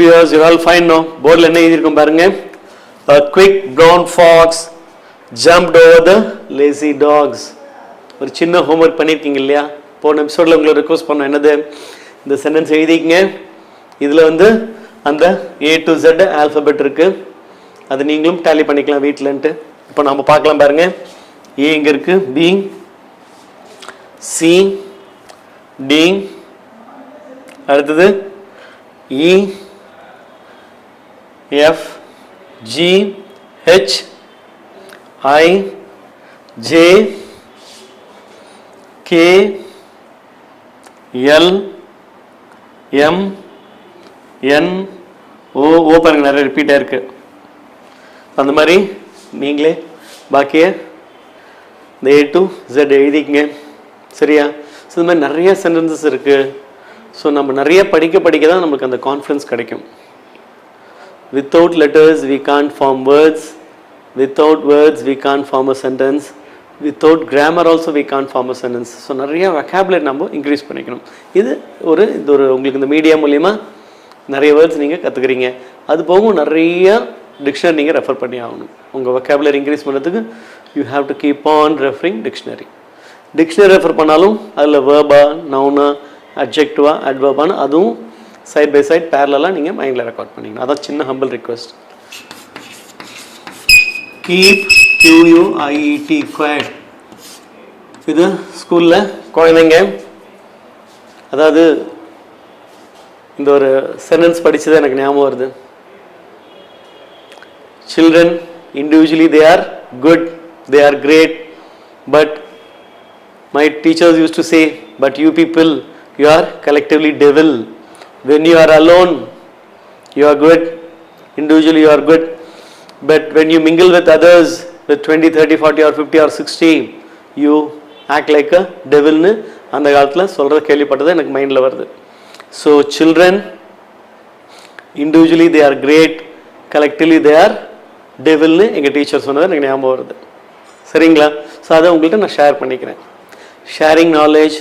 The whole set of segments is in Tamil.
Well you all fine no போர்டில் என்ன எழுதியிருக்கும் பாருங்க. A quick brown fox jumped over the lazy dogs. ஒரு சின்ன ஹோம்ஒர்க் பண்ணியிருக்கீங்க இல்லையா? போன எபிசோடில் உங்களை ரிக்வஸ்ட் பண்ணோம். என்னது? இந்த சென்டென்ஸ் எழுதிக்கங்க. இதில் வந்து அந்த ஏ டு ஜெட் ஆல்ஃபபெட் இருக்கு. அது நீங்களும் டேலி பண்ணிக்கலாம் வீட்டிலன்ட்டு இப்போ நம்ம பார்க்கலாம் பாருங்க. ஏ இங்கே இருக்கு? பி சி டி அடுத்தது E F G H I J K L M N O O பாருங்க நிறைய ரிப்பீட்டாக இருக்குது அந்த மாதிரி நீங்களே பாக்கிய இந்த ஏ டு ஜெட் எழுதிக்கங்க. சரியா? ஸோ இந்த மாதிரி நிறைய சென்டென்சஸ் இருக்குது ஸோ நம்ம நிறைய படிக்க படிக்க தான் நமக்கு அந்த கான்ஃபிடன்ஸ் கிடைக்கும். Without letters we can't form words without words we can't form a sentence without grammar also we can't form a sentence so நிறைய வெக்காபுலரி நம்ம இன்க்ரீஸ் பண்ணிக்கணும். இது ஒரு இது ஒரு உங்களுக்கு இந்த மீடியா மூலிமா நிறைய வேர்ட்ஸ் நீங்கள் கற்றுக்குறீங்க அது போக நிறைய டிக்ஷனரி நீங்கள் ரெஃபர் பண்ணி ஆகணும். உங்கள் வெக்காபுலரி இன்க்ரீஸ் பண்ணுறதுக்கு you have to keep on referring dictionary dictionary refer பண்ணாலும் அதில் வேர்பா நவுனா அட்ஜெக்டிவா அட்வர்பான்னு அதுவும் சைட் பை சைட் பேரலாம் நீங்கள் மைண்டில் ரெக்கார்ட் பண்ணிக்கணும் அதான் சின்ன humble request keep Q U I E T quiet இது ஸ்கூலில் குழந்தைங்க அதாவது இந்த ஒரு சென்டென்ஸ் படித்தது எனக்கு ஞாபகம் வருது children individually they are good they are great but my teachers used to say but you people you are collectively devil when you are alone you are good. Individually you are good. But when you mingle with others with 20 30 40 or 50 or 60 you act like a devil அந்த காலத்தில் சொல்கிறத கேள்விப்பட்டது எனக்கு மைண்டில் வருது. So children individually they are great collectively they are டெவில்னு எங்கள் டீச்சர் சொன்னது எனக்கு ஞாபகம் வருது. சரிங்களா? ஸோ அதை உங்கள்கிட்ட நான் ஷேர் பண்ணிக்கிறேன். Sharing knowledge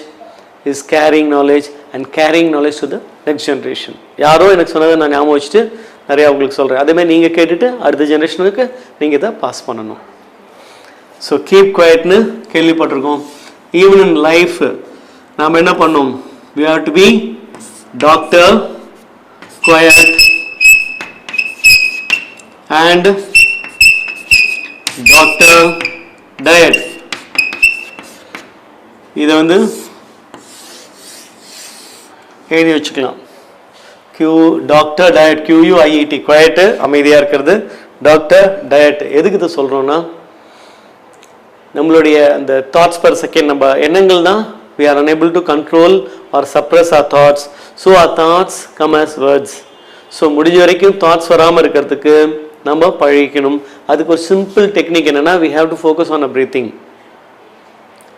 is caring knowledge and caring knowledge to the next generation யாரோ எனக்கு சொன்னதை நான் ஞாபகம் வச்சுட்டு நிறையா உங்களுக்கு சொல்கிறேன் அதேமாதிரி நீங்கள் கேட்டுட்டு அடுத்த ஜென்ரேஷனுக்கு நீங்கள் இதை பாஸ் பண்ணணும். ஸோ கீப் குவைட்னு கேள்விப்பட்டிருக்கோம். ஈவன் இன் லைஃப் நாம் என்ன பண்ணோம்? We have to be doctor quiet and doctor diet இதை வந்து எழுதி வச்சுக்கலாம். Q doctor diet Q U I E T quiet அமைதியாக இருக்கிறது. டாக்டர் டயட் எதுக்கு இதை சொல்கிறோன்னா நம்மளுடைய அந்த தாட்ஸ் பர் செகண்ட் நம்ம எண்ணங்கள் தான் we are unable to control or suppress our thoughts so our thoughts come as words so முடிஞ்ச வரைக்கும் தாட்ஸ் வராமல் இருக்கிறதுக்கு நம்ம பழகிக்கணும். அதுக்கு ஒரு சிம்பிள் டெக்னிக் என்னன்னா we have to focus on a breathing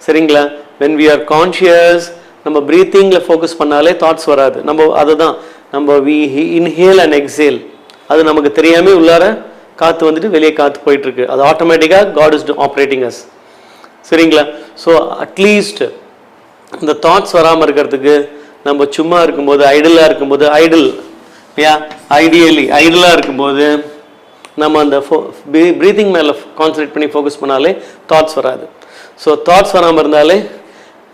சரிங்களா? வென் வி ஆர் கான்ஷியஸ் நம்ம ப்ரீத்திங்கில் ஃபோக்கஸ் பண்ணாலே தாட்ஸ் வராது. நம்ம அதுதான் நம்ம வி இன்ஹேல் அண்ட் எக்ஸேல் அது நமக்கு தெரியாமே உள்ளார காற்று வந்துட்டு வெளியே காற்று போயிட்டுருக்கு. அது ஆட்டோமேட்டிக்காக காட் இஸ் ஆப்ரேட்டிங் அஸ் சரிங்களா? ஸோ அட்லீஸ்ட் இந்த தாட்ஸ் வராமல் இருக்கிறதுக்கு நம்ம சும்மா இருக்கும்போது ஐடலாக இருக்கும்போது ஐடில் யா ஐடியலி ஐடலாக இருக்கும்போது நம்ம அந்த ஃபோ ப்ரீத்திங் மேலே கான்சன்ட்ரேட் பண்ணி ஃபோக்கஸ் பண்ணாலே தாட்ஸ் வராது. ஸோ தாட்ஸ் வராமல் இருந்தாலே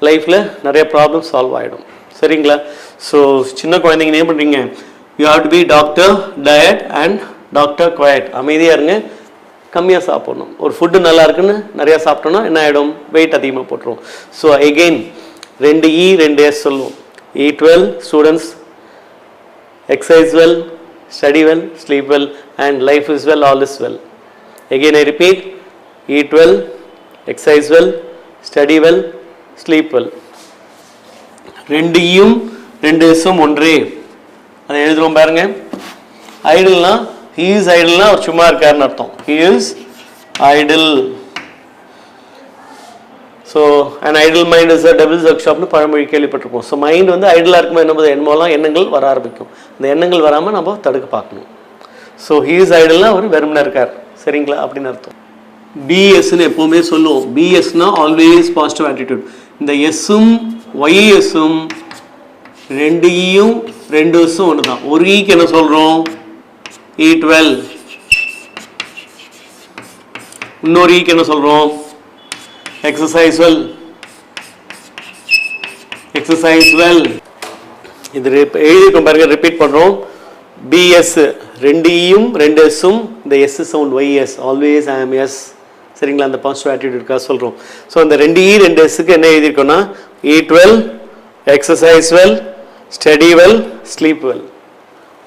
லைஃப்பில் நிறைய ப்ராப்ளம் சால்வ் ஆகிடும் சரிங்களா? ஸோ சின்ன குழந்தைங்க என்ன பண்ணுறீங்க you have to be doctor diet and doctor quiet அமைதியாக இருங்க. கம்மியாக சாப்பிட்ணும். ஒரு ஃபுட்டு நல்லா இருக்குன்னு நிறையா சாப்பிட்டோன்னா என்ன ஆகிடும் வெயிட் அதிகமாக போட்டுரும். ஸோ எகெயின் ரெண்டு இ ரெண்டு எஸ் சொல்லுவோம். E dwell students exercise well study well sleep well and life is well all is well again I repeat E dwell exercise well study well sleep well ரெண்டு ஈயும் ரெண்டு எஸ்ஸும் ஒன்றே. அதை எழுதுவோம் பாருங்க. ஐடில்னா ஹீ இஸ் ஐடில்னா அவர் சும்மா இருக்காருன்னு அர்த்தம். He is idle so and idle mind is a devil's work ஷாப்னு பழமொழி கேள்விப்பட்டிருப்போம். ஸோ மைண்ட் வந்து ஐடலாக இருக்கும்போது என்னம்போது எண்ணமெல்லாம் எண்ணங்கள் வர ஆரம்பிக்கும். அந்த எண்ணங்கள் வராமல் நம்ம தடுக்க பார்க்கணும். ஸோ ஹீஸ் ஐடில்னா அவர் வெறுமனாக இருக்கார். சரிங்களா? அப்படின்னு அர்த்தம். பிஎஸ்ன்னு எப்போவுமே சொல்லுவோம். பிஎஸ்னா ஆல்வேஸ் பாசிட்டிவ் ஆட்டிடியூட் இந்த எஸ்ஸும் ஒய்எஸ்ஸும் ரெண்டு ஈயும் ரெண்டு வருஷம் ஒன்று தான் ஒரு e ஈக்கு என்ன சொல்கிறோம் இ e டுவெல் இன்னொரு e ஈக்கு என்ன சொல்கிறோம் எக்ஸசைஸ் வெல் எக்ஸசைஸ் வெல் இது rep- எழுதியிருக்கோம் பாருங்க ரிப்பீட் பண்ணுறோம் பிஎஸ் ரெண்டு ஈயும் ரெண்டு எஸ்ஸும் இந்த S sound Y S always I'm S சரிங்களா அந்த பாசிட்டிவ் ஆட்டிடியூட் இருக்கா சொல்கிறோம் ஸோ அந்த ரெண்டு இ ரெண்டு எஸ்ஸுக்கு என்ன எழுதியிருக்கோன்னா eat well exercise well study well sleep well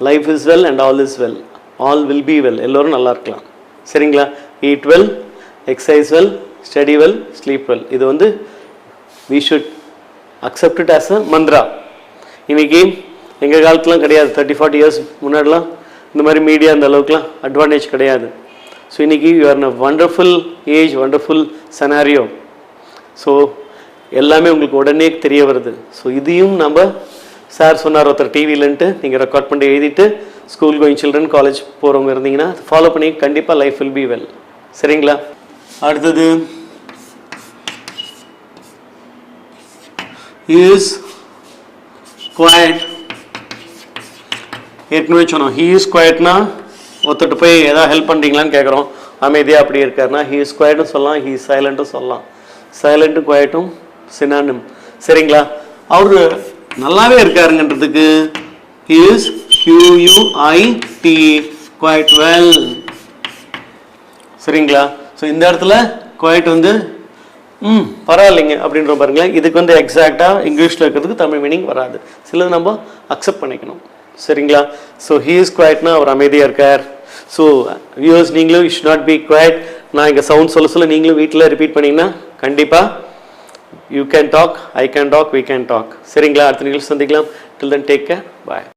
life is well and all is well all will be well எல்லோரும் நல்லா இருக்கலாம். சரிங்களா? Eat well exercise well study well sleep well இது வந்து we should accept it as a mantra இன்றைக்கி எங்கள் காலத்துலாம் கிடையாது. தேர்ட்டி ஃபார்ட்டி இயர்ஸ் முன்னாடிலாம் இந்த மாதிரி மீடியா அந்த அளவுக்குலாம் அட்வான்டேஜ் கிடையாது. ஸோ இன்றைக்கி you are a wonderful age wonderful scenario so எல்லாமே உங்களுக்கு உடனே தெரிய வருது. ஸோ இதையும் நம்ம சார் சொன்னார் ஒருத்தர் டிவிலன்ட்டு நீங்கள் ரெக்கார்ட் பண்ணி எழுதிட்டு ஸ்கூல் கோயிங் சில்ட்ரன் காலேஜ் போகிறவங்க இருந்தீங்கன்னா ஃபாலோ பண்ணி கண்டிப்பாக லைஃப் வில் பி வெல் சரிங்களா? அடுத்தது இஸ் குவாய்ட் ஏற்கனவே சொன்னோம் ஹீ இஸ் குவாய்ட்னா ஒத்துட்டு போய் ஏதாவது ஹெல்ப் பண்ணுறீங்களான்னு கேட்குறோம் அமைதியாக அப்படி இருக்காருன்னா ஹீ இஸ் குவாய்ட்டும் சொல்லலாம் ஹீ சைலண்ட்டும் சொல்லலாம். சைலண்ட்டும் குவாய்ட்டும் சினானிம் சரிங்களா? அவர் நல்லாவே இருக்காருங்கன்றதுக்கு ஹீ இஸ் டி குவாய்ட் வெல் சரிங்களா? ஸோ இந்த இடத்துல குவாய்ட் வந்து ம் பரவாயில்லைங்க அப்படின்ற பாருங்களேன். இதுக்கு வந்து எக்ஸாக்டாக இங்கிலீஷில் இருக்கிறதுக்கு தமிழ் மீனிங் வராது. சிலது நம்ம அக்செப்ட் பண்ணிக்கணும். சரிங்களா? ஸோ ஹீ இஸ் குவாய்ட்னா அவர் அமைதியாக இருக்கார். ஸோ வியூவர்ஸ் நீங்களும் இஷ் நாட் பி குவைட் நான் இங்கே சவுண்ட் சொல்ல சொல்ல நீங்களும் வீட்டில் ரிப்பீட் பண்ணிங்கன்னா கண்டிப்பாக you can talk I can talk we can talk சரிங்களா? அடுத்த நிகழ்ச்சி சந்திக்கலாம். Till then take care bye